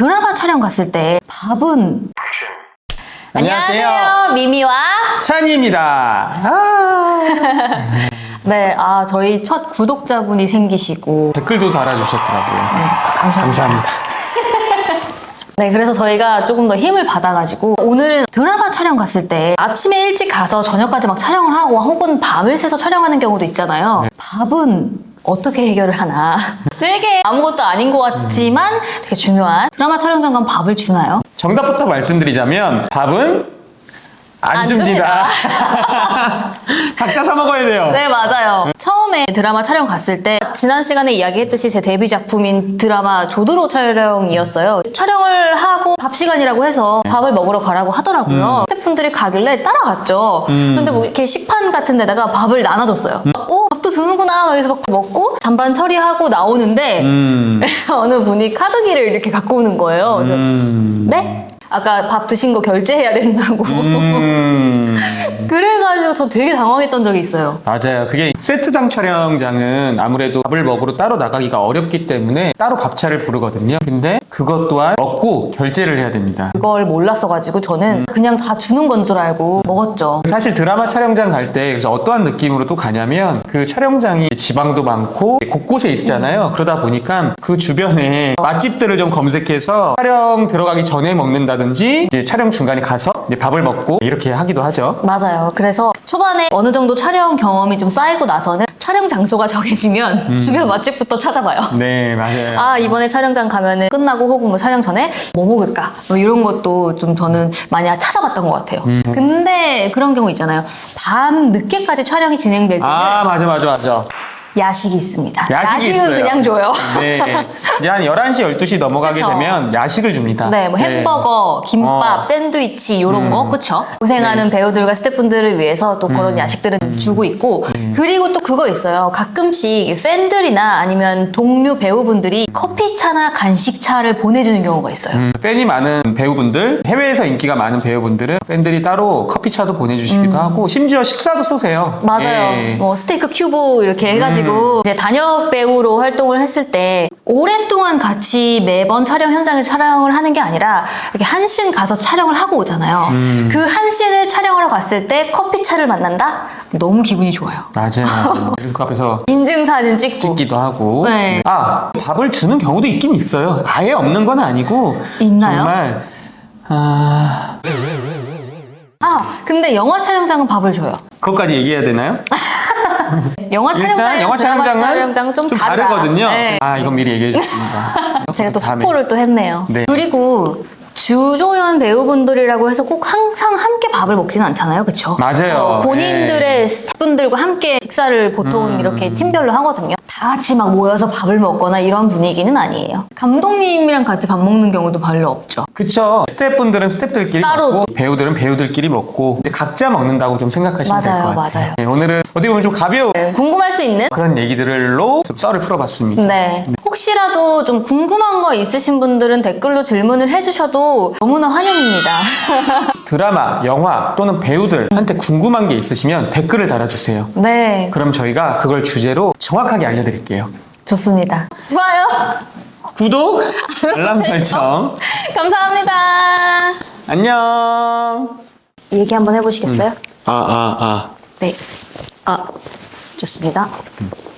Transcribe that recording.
드라마 촬영 갔을 때 밥은 안녕하세요. 미미와 찬이입니다. 아, 네, 아 저희 첫 구독자분이 생기시고 댓글도 달아주셨더라고요. 네, 감사합니다. 감사합니다. 네, 그래서 저희가 조금 더 힘을 받아가지고 오늘은 드라마 촬영 갔을 때 아침에 일찍 가서 저녁까지 막 촬영을 하고 혹은 밤을 새서 촬영하는 경우도 있잖아요. 밥은 어떻게 해결을 하나. 되게 아무것도 아닌 것 같지만 되게 중요한 드라마 촬영장 가면 밥을 주나요? 정답부터 말씀드리자면 밥은 안, 안 줍니다. 각자 사 먹어야 돼요. 네, 맞아요. 처음에 드라마 촬영 갔을 때 지난 시간에 이야기했듯이 제 데뷔 작품인 드라마 조드로 촬영이었어요. 촬영을 하고 밥 시간이라고 해서 밥을 먹으러 가라고 하더라고요. 스태프분들이 가길래 따라갔죠. 음. 근데 뭐 이렇게 식판 같은 데다가 밥을 나눠줬어요. 어, 밥도 주는구나. 막 해서 막 먹고 잔반 처리하고 나오는데 음, 어느 분이 카드기를 이렇게 갖고 오는 거예요. 그래서 음, 네? 아까 밥 드신 거 결제해야 된다고. 음. 그래가지고 저 되게 당황했던 적이 있어요. 맞아요. 그게 세트장 촬영장은 아무래도 밥을 먹으러 따로 나가기가 어렵기 때문에 따로 밥차를 부르거든요. 근데 그것 또한 먹고 결제를 해야 됩니다. 그걸 몰랐어가지고 저는 그냥 다 주는 건 줄 알고 먹었죠. 사실 드라마 촬영장 갈 때 어떠한 느낌으로 또 가냐면 그 촬영장이 지방도 많고 곳곳에 있잖아요. 그러다 보니까 그 주변에 맛집들을 좀 검색해서 촬영 들어가기 전에 먹는다 든지 이제 촬영 중간에 가서 밥을 먹고 이렇게 하기도 하죠. 맞아요. 그래서 초반에 어느 정도 촬영 경험이 좀 쌓이고 나서는 촬영 장소가 정해지면 주변 맛집부터 찾아봐요. 네, 맞아요. 아 이번에 촬영장 가면은 끝나고 혹은 뭐 촬영 전에 뭐 먹을까 뭐 이런 것도 좀 저는 많이 찾아봤던 것 같아요. 근데 그런 경우 있잖아요. 밤 늦게까지 촬영이 때는 아, 맞아, 맞아, 맞아. 야식이 있습니다. 야식이 은 있어요. 그냥 줘요. 네. 이제 한 11시, 12시 넘어가게 그쵸. 되면 야식을 줍니다. 네, 뭐 햄버거, 김밥, 어. 샌드위치 이런 거, 그쵸? 고생하는 배우들과 스태프분들을 위해서 또 그런 야식들은 주고 있고 그리고 또 그거 있어요. 가끔씩 팬들이나 아니면 동료 배우분들이 커피차나 간식차를 보내주는 경우가 있어요. 음, 팬이 많은 배우분들, 해외에서 인기가 많은 배우분들은 팬들이 따로 커피차도 보내주시기도 하고 심지어 식사도 쏘세요. 음. 맞아요. 예. 뭐 스테이크 큐브 이렇게 해가지고 이제 단역 배우로 활동을 했을 때 오랫동안 같이 매번 촬영 현장에서 촬영을 하는 게 아니라 이렇게 한 씬 가서 촬영을 하고 오잖아요. 음. 그 한 씬을 촬영하러 갔을 때 커피차를 만난다? 너무 기분이 좋아요. 맞아요. 그래서 그 앞에서 인증 사진 찍고. 찍기도 하고. 네. 아, 밥을 주는 경우도 있긴 있어요. 아예 없는 건 아니고. 있나요? 정말, 아, 아, 근데 영화 촬영장은 밥을 줘요. 그것까지 얘기해야 되나요? 영화 촬영장 일단 영화 촬영장은 좀, 좀 다르다. 다르거든요. 네. 아, 이건 미리 얘기해 줬습니다. 제가 또 다음에. 스포를 또 했네요. 네. 그리고 주조연 배우분들이라고 해서 꼭 항상 함께 밥을 먹지는 않잖아요, 그렇죠? 맞아요. 본인들의 네. 스태프분들과 함께 식사를 보통 음. 이렇게 팀별로 하거든요. 다 같이 막 모여서 밥을 먹거나 이런 분위기는 아니에요. 감독님이랑 같이 밥 먹는 경우도 별로 없죠. 그쵸. 스태프분들은 스태프들끼리 따로. 먹고 배우들은 배우들끼리 먹고 근데 각자 먹는다고 좀 생각하시면 될 맞아요, 것 같아요. 맞아요. 네, 오늘은 어떻게 보면 좀 가벼운 네, 궁금할 수 있는 그런 얘기들로 좀 썰을 풀어봤습니다. 네. 혹시라도 좀 궁금한 거 있으신 분들은 댓글로 질문을 해주셔도 너무나 환영입니다. 드라마, 영화 또는 배우들한테 궁금한 게 있으시면 댓글을 달아주세요. 네, 그럼 저희가 그걸 주제로 정확하게 알려드릴게요. 좋습니다. 좋아요. 구독, 알람 설정. 감사합니다. 안녕. 얘기 한번 해보시겠어요? 아, 아, 아. 네. 아, 좋습니다. 음.